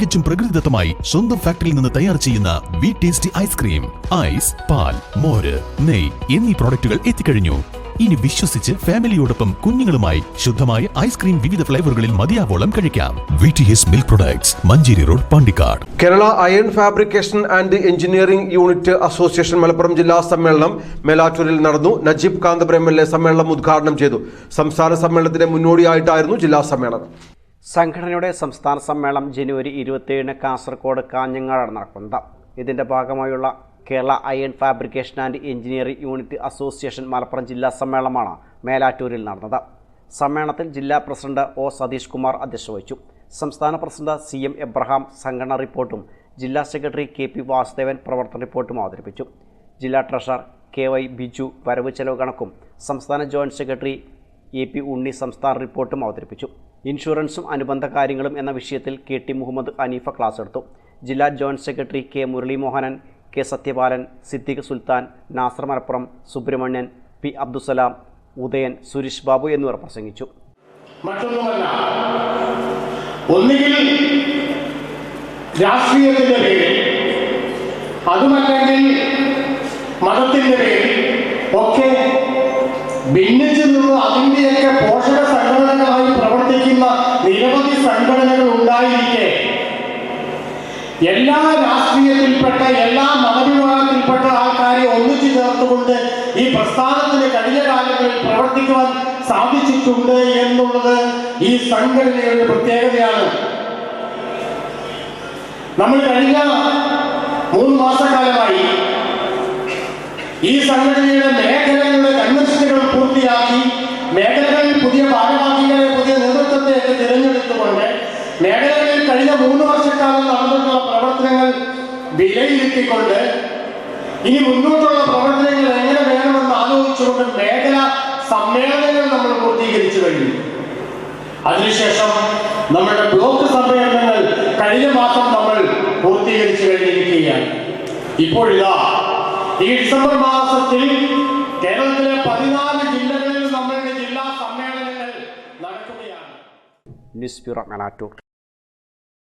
തികച്ചും പ്രകൃതിദത്തമായി സ്വന്തം ഫാക്ടറിയിൽ നിന്ന് തയ്യാർ ചെയ്യുന്ന വി ടേസ്റ്റി ഐസ്ക്രീം ഐസ് പാൽ മോര് നെയ് എന്നീ പ്രോഡക്റ്റുകൾ എത്തിക്കഴിഞ്ഞു. ഇനി വിശ്വസിച്ച് ഫാമിലിയോടൊപ്പം കുഞ്ഞുങ്ങളുമായി ശുദ്ധമായ ഐസ്ക്രീം വിവിധ ഫ്ലേവറുകളിൽ മതിയാവോളം കഴിക്കാം. V T S milk products Manjeri road Pandikkad. Kerala iron fabrication and engineering unit association Malappuram ജില്ലാ സമ്മേളനം മേലാറ്റൂരിൽ നടന്നു. നജീബ് കാന്തപുരം എൽ എ സമ്മേളനം ഉദ്ഘാടനം ചെയ്തു. സംസ്ഥാന സമ്മേളനത്തിന്റെ മുന്നോടിയായിട്ടായിരുന്നു ജില്ലാ സമ്മേളനം. സംഘടനയുടെ സംസ്ഥാന സമ്മേളനം ജനുവരി ഇരുപത്തിയേഴിന് കാസർഗോഡ് കാഞ്ഞങ്ങാടാണ് നടക്കുന്നത്. ഇതിന്റെ ഭാഗമായുള്ള Kerala iron fabrication and engineering unit association Malappuram ജില്ലാ സമ്മേളനമാണ് മേലാറ്റൂരിൽ നടന്നത്. സമ്മേളനത്തിൽ ജില്ലാ പ്രസിഡന്റ് ഒ സതീഷ് കുമാർ അധ്യക്ഷത വഹിച്ചു സംസ്ഥാന പ്രസിഡന്റ് സി എം എബ്രഹാം സംഘടനാ റിപ്പോർട്ടും ജില്ലാ സെക്രട്ടറി കെ പി വാസുദേവൻ പ്രവർത്തന റിപ്പോർട്ടും അവതരിപ്പിച്ചു. ജില്ലാ ട്രഷറർ കെ വൈ ബിജു വരവ് ചെലവ് കണക്കും സംസ്ഥാന joint secretary A P Unni സംസ്ഥാന റിപ്പോർട്ടും അവതരിപ്പിച്ചു. ഇൻഷുറൻസും അനുബന്ധ കാര്യങ്ങളും എന്ന വിഷയത്തിൽ K T Muhammad Aneefa class എടുത്തു. ജില്ലാ joint secretary K Muralimohanan K Sathyapalan Siddique Sultan Nasar Malappuram Subrahmanyan P Abdussalam Udayan Suresh Babu എന്നിവർ പ്രസംഗിച്ചു. മറ്റൊന്നുമല്ല ഒന്നുകിൽ രാഷ്ട്രീയത്തിന്റെ പേരിൽ അതുമല്ലെങ്കിൽ മതത്തിന്റെ പേരിൽ ഒക്കെ ഭിന്നിച്ചു നിന്ന് അതിന്റെയൊക്കെ പോഷക സംഘടനകളായി ഉണ്ടായിരിക്കെ. എല്ലാ രാഷ്ട്രീയത്തിൽപ്പെട്ട എല്ലാ മതവിഭാഗത്തിൽപ്പെട്ട ആൾക്കാരെ ഒന്നിച്ചു ചേർത്തുകൊണ്ട് ഈ പ്രസ്ഥാനത്തിന് കഴിഞ്ഞ കാലങ്ങളിൽ പ്രവർത്തിക്കുവാൻ സാധിച്ചിട്ടുണ്ട് എന്നുള്ളത് ഈ സംഘടനയുടെ പ്രത്യേകതയാണ്. നമ്മൾ കഴിഞ്ഞ മൂന്ന് മാസക്കാലമായി ഈ സംഘടനയുടെ മേഖലകളുടെ മേഖലകളിൽ കഴിഞ്ഞ മൂന്ന് വർഷക്കാലം നടന്നിട്ടുള്ള പ്രവർത്തനങ്ങൾ വിലയിരുത്തിക്കൊണ്ട് ഇനി മുന്നോട്ടുള്ള പ്രവർത്തനങ്ങൾ എങ്ങനെ വേണമെന്ന് ആലോചിച്ചുകൊണ്ട് മേഖല സമ്മേളനങ്ങൾ നമ്മൾ പൂർത്തീകരിച്ചു കഴിഞ്ഞു. അതിനുശേഷം നമ്മുടെ ബ്ലോക്ക് സമ്മേളനങ്ങൾ കഴിഞ്ഞ മാസം നമ്മൾ പൂർത്തീകരിച്ചു കഴിഞ്ഞിരിക്കുകയാണ്. ഇപ്പോഴിതാ ഈ ഡിസംബർ മാസത്തിൽ കേരളത്തിലെ പതിനാല് ജില്ലകളിൽ നമ്മളുടെ ജില്ലാ സമ്മേളനങ്ങൾ നടക്കുകയാണ്. News bureau